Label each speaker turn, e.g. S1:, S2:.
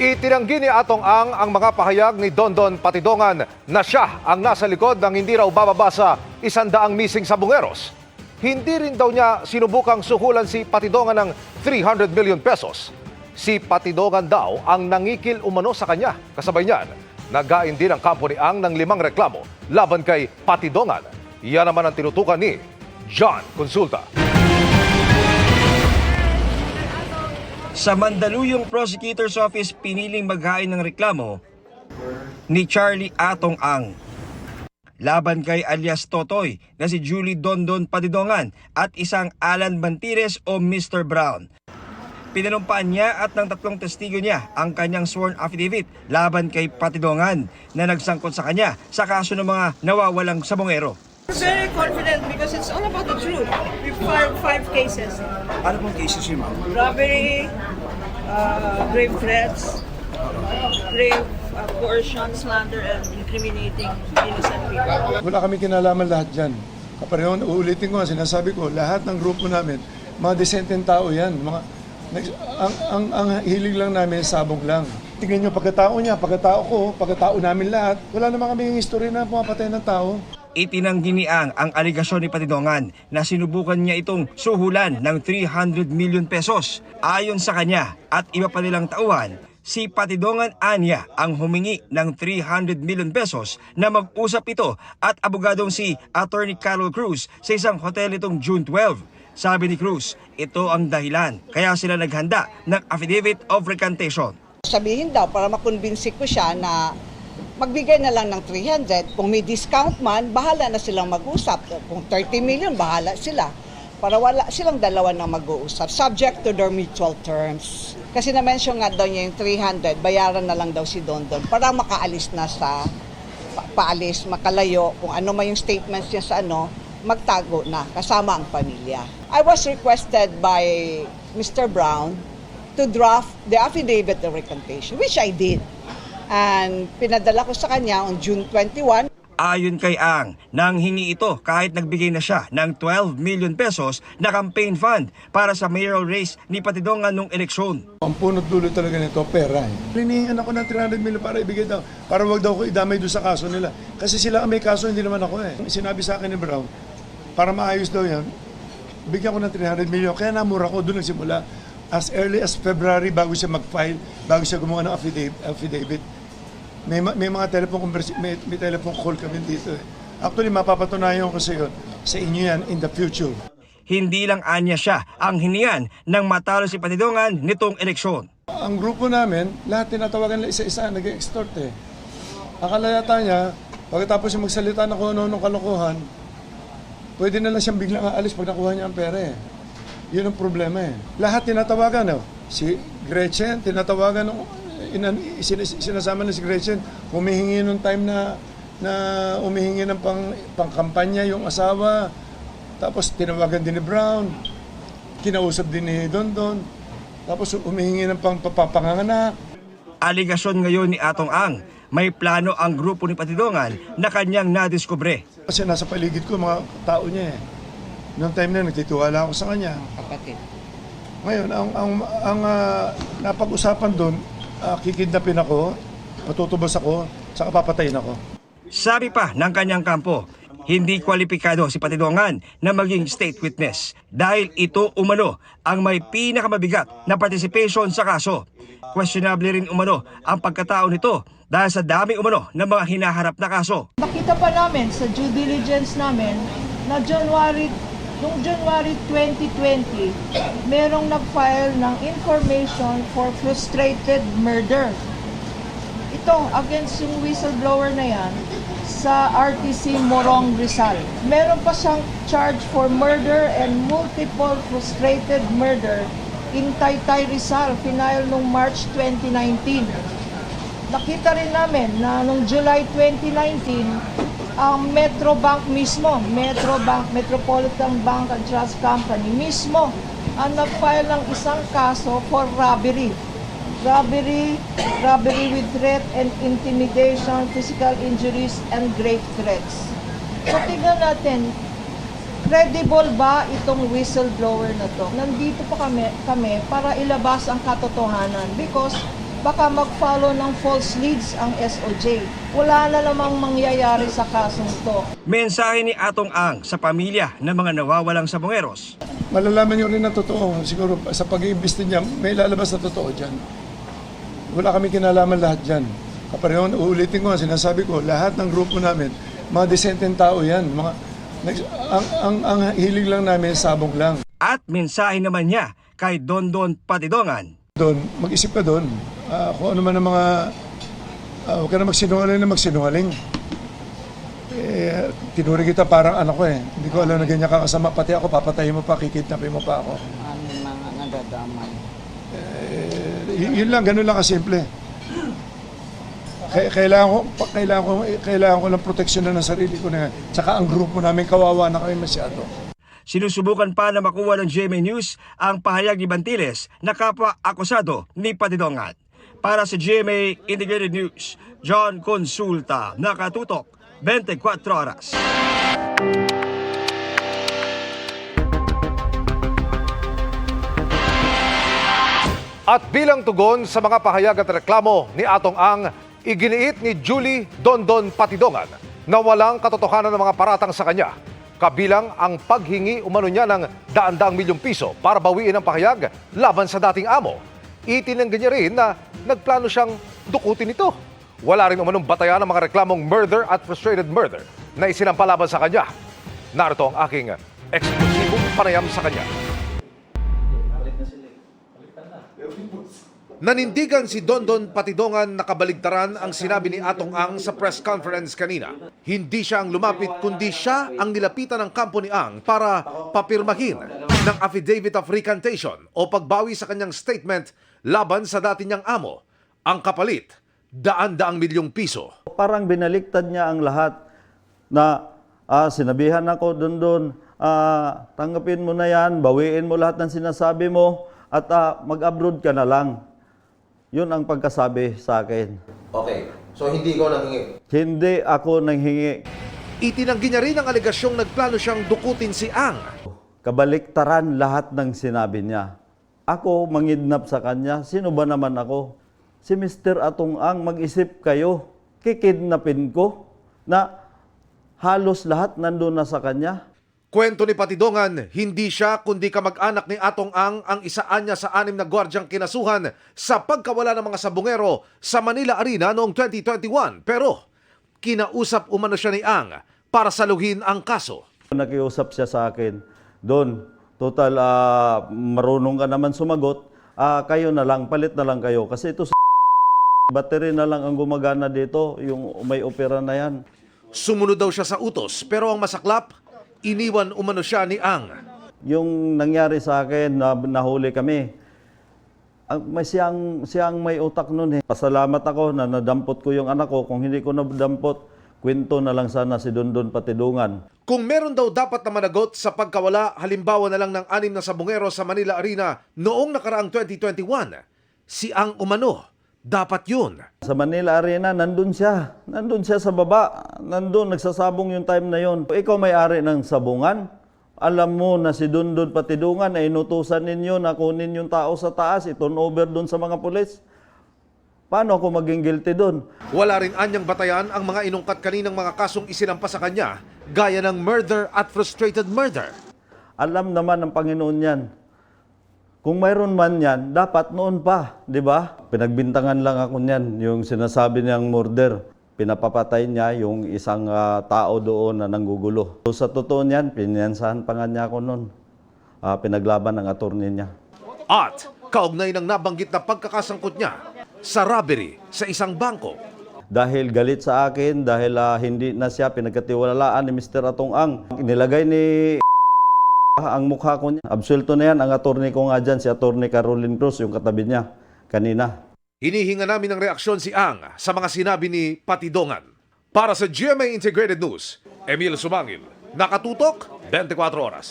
S1: Itinanggi ni Atong Ang ang mga pahayag ni Dondon Patidongan na siya ang nasa likod ng hindi raw bababa sa isandaang missing sa Bungeros. Hindi rin daw niya sinubukang suhulan si Patidongan ng 300 million pesos. Si Patidongan daw ang nangikil umano sa kanya. Kasabay niyan, nagain din ang kampo ni Ang ng limang reklamo laban kay Patidongan. Yan naman ang tinutukan ni John Consulta.
S2: Sa Mandaluyong Prosecutor's Office piniling maghain ng reklamo ni Charlie Atong Ang. Laban kay alias Totoy na si Julie Dondon Padidongan at isang Alan Bantires o Mr. Brown. Pinanumpaan niya at ng tatlong testigo niya ang kanyang sworn affidavit laban kay Patidongan na nagsangkot sa kanya sa kaso ng mga nawawalang sabongero.
S3: We're very confident because it's all about the truth. We filed five cases.
S2: Ano pong cases yun, ma'am?
S3: Robbery, uh, grave threats, grave uh, coercion, slander, and incriminating innocent people.
S4: Wala kami kinalaman lahat dyan. Kapareho, uulitin ko nga, sinasabi ko, lahat ng grupo namin, mga desenteng tao yan. Mga, ang, ang, ang hilig lang namin, sabog lang. Tingnan nyo, pagkatao niya, pagkatao ko, pagkatao namin lahat, wala naman kami yung history na pumapatay ng tao.
S2: Itinanggi ni Ang ang aligasyon ni Patidongan na sinubukan niya itong suhulan ng 300 million pesos. Ayon sa kanya at iba pa nilang tauhan, si Patidongan Anya ang humingi ng 300 million pesos na mag-usap ito at abogadong si Attorney Carol Cruz sa isang hotel itong June 12. Sabi ni Cruz, ito ang dahilan kaya sila naghanda ng affidavit of recantation.
S5: Sabihin daw para makonbinsi ko siya na magbigay na lang ng 300. Kung may discount man, bahala na silang mag-usap. Kung 30 million, bahala sila. Para wala silang dalawa na mag-uusap. Subject to their mutual terms. Kasi na-mention nga daw niya yung 300, bayaran na lang daw si Dondon para makaalis na sa pa- paalis, makalayo, kung ano man yung statements niya sa ano, magtago na kasama ang pamilya. I was requested by Mr. Brown to draft the affidavit of recantation, which I did. And pinadala ko sa kanya on June 21.
S2: Ayon kay Ang, nang hingi ito kahit nagbigay na siya ng 12 million pesos na campaign fund para sa mayoral race ni Patidongan nung eleksyon.
S4: Ang punot dulo talaga nito, pera eh. Hinihingan ako ng 300 million para ibigay daw, para wag daw ko idamay doon sa kaso nila. Kasi sila ang may kaso, hindi naman ako eh. Sinabi sa akin ni Brown, para maayos daw yan, bigyan ko ng 300 million. Kaya namura ko doon nagsimula. As early as February, bago siya mag-file, bago siya gumawa ng affidavit, affidavit may, ma- may mga telephone conversa- may, may telephone call kami dito eh. Actually, mapapatunayan ko sa yun, sa inyo yan in the future.
S2: Hindi lang anya siya ang hiniyan ng matalo si Patidongan nitong eleksyon.
S4: Ang grupo namin, lahat tinatawagan nila isa-isa, nag-extort eh. Akala yata niya, pagkatapos yung magsalita na kung ano-anong kalokohan, pwede na lang siyang biglang aalis pag nakuha niya ang pera eh. Yun ang problema eh. Lahat tinatawagan eh. Si Gretchen, tinatawagan ng inan, sinas- sinasama na si Gretchen, humihingi nung time na na umihingi ng pang, pangkampanya yung asawa. Tapos tinawagan din ni Brown. Kinausap din ni Dondon. Tapos umihingi ng pang papapanganak.
S2: Aligasyon ngayon ni Atong Ang, may plano ang grupo ni Patidongan na kanyang nadiskubre.
S4: Kasi nasa paligid ko mga tao niya eh. Noong time na nagtitiwala ako sa kanya.
S5: Kapatid.
S4: Ngayon, ang, ang, ang ah, napag-usapan doon, uh, kikidnapin ako, patutubos ako, saka papatayin ako.
S2: Sabi pa ng kanyang kampo, hindi kwalipikado si Patidongan na maging state witness dahil ito umano ang may pinakamabigat na participation sa kaso. Questionable rin umano ang pagkatao nito dahil sa dami umano ng mga hinaharap na kaso.
S6: Nakita pa namin sa due diligence namin na January noong January 2020, merong nag-file ng information for frustrated murder. Ito against yung whistleblower na yan sa RTC Morong Rizal. Meron pa siyang charge for murder and multiple frustrated murder in Taytay Rizal, final noong March 2019 nakita rin namin na noong July 2019, ang Metrobank mismo, Metrobank, Metropolitan Bank and Trust Company mismo ang nag-file ng isang kaso for robbery. Robbery, robbery with threat and intimidation, physical injuries, and grave threats. So tingnan natin, credible ba itong whistleblower na to? Nandito pa kami, kami para ilabas ang katotohanan because baka mag-follow ng false leads ang SOJ. Wala na namang mangyayari sa kasong to.
S2: Mensahe ni Atong Ang sa pamilya ng mga nawawalang sabongeros.
S4: Malalaman nyo rin na totoo. Siguro sa pag-iimbesti niya, may lalabas na totoo dyan. Wala kami kinalaman lahat dyan. Kapareho, uulitin ko, sinasabi ko, lahat ng grupo namin, mga desenteng tao yan. Mga, ang, ang, ang hilig lang namin, sabog lang.
S2: At mensahe naman niya kay Dondon Patidongan.
S4: Doon, mag-isip ka doon. Ah, kung ano man ang mga, ah, huwag ka na magsinungaling na magsinungaling. Eh, tinuri kita parang anak ko eh. Hindi ko alam na ganyan ka kasama. Pati ako, papatayin mo pa, kikidnapin mo pa ako.
S7: aming mga nadadamay.
S4: Y- yun lang, ganun lang kasimple. Kailangan ko, kailangan ko, kailangan ko ng proteksyon na ng sarili ko na. Tsaka ang grupo namin, kawawa na kami masyado.
S2: Sinusubukan pa na makuha ng GMA News ang pahayag ni Bantiles na kapwa akusado ni Patidongan. Para sa GMA Integrated News, John Consulta, nakatutok 24 oras.
S1: At bilang tugon sa mga pahayag at reklamo ni Atong Ang, iginiit ni Julie Dondon Patidongan na walang katotohanan ng mga paratang sa kanya. Kabilang ang paghingi umano niya ng daan-daang milyong piso para bawiin ang pahayag laban sa dating amo. Itinanggi niya rin na nagplano siyang dukutin ito. Wala rin umanong batayan ng mga reklamong murder at frustrated murder na isinampalaban sa kanya. Narito ang aking eksklusibong panayam sa kanya. Nanindigan si Dondon Patidongan na kabaligtaran ang sinabi ni Atong Ang sa press conference kanina. Hindi siya ang lumapit kundi siya ang nilapitan ng kampo ni Ang para papirmahin ng affidavit of recantation o pagbawi sa kanyang statement laban sa dati niyang amo. Ang kapalit, daan-daang milyong piso.
S8: Parang binaliktad niya ang lahat na ah, sinabihan ako doon doon, ah, tanggapin mo na yan, bawiin mo lahat ng sinasabi mo at ah, mag-abroad ka na lang. Yun ang pagkasabi sa akin.
S9: Okay. So hindi ko nanghingi.
S8: Hindi ako nanghingi.
S1: Itinanggi niya rin ang alegasyong nagplano siyang dukutin si Ang.
S8: Kabaliktaran lahat ng sinabi niya. Ako mangidnap sa kanya. Sino ba naman ako? Si Mr. Atong Ang, mag-isip kayo. Kikidnapin ko na halos lahat nandun na sa kanya.
S1: Kwento ni Patidongan, hindi siya kundi kamag-anak ni Atong Ang ang isaan niya sa anim na gwardyang kinasuhan sa pagkawala ng mga sabungero sa Manila Arena noong 2021. Pero kinausap umano siya ni Ang para saluhin ang kaso.
S8: Nakiusap siya sa akin, Don, total ah, marunong ka naman sumagot, ah, kayo na lang, palit na lang kayo. Kasi ito sa battery na lang ang gumagana dito, yung may opera na yan.
S1: Sumunod daw siya sa utos pero ang masaklap, iniwan umano siya ni Ang.
S8: Yung nangyari sa akin, na, nahuli kami, ang, may siyang, siyang may utak nun eh. Pasalamat ako na nadampot ko yung anak ko. Kung hindi ko nadampot, kwento na lang sana si Dondon Patidungan.
S1: Kung meron daw dapat na managot sa pagkawala halimbawa na lang ng anim na sabungero sa Manila Arena noong nakaraang 2021, si Ang umano, dapat yun.
S8: Sa Manila Arena, nandun siya. Nandun siya sa baba. Nandun, nagsasabong yung time na yon. Ikaw may-ari ng sabungan. Alam mo na si Dundun Patidungan ay inutusan ninyo na kunin yung tao sa taas, i-turn over dun sa mga pulis. Paano ako maging guilty dun?
S1: Wala rin anyang batayan ang mga inungkat kaninang mga kasong isinampa sa kanya, gaya ng murder at frustrated murder.
S8: Alam naman ng Panginoon yan. Kung mayroon man yan, dapat noon pa, di ba? Pinagbintangan lang ako niyan, yung sinasabi niyang murder. Pinapapatay niya yung isang ah, tao doon na nanggugulo. So, sa totoo niyan, pinyansahan pa nga niya ako noon. Ah, pinaglaban ng attorney niya.
S1: At kaugnay ng nabanggit na pagkakasangkot niya sa robbery sa isang bangko.
S8: Dahil galit sa akin, dahil ah, hindi na siya pinagkatiwalaan ni Mr. Atong Ang. Nilagay ni ang mukha ko niya. Absuelto na yan ang attorney ko nga dyan, si attorney Caroline Cruz, yung katabi niya kanina.
S1: Hinihinga namin ng reaksyon si Ang sa mga sinabi ni Patidongan. Para sa GMA Integrated News, Emil Sumangil, nakatutok 24 oras.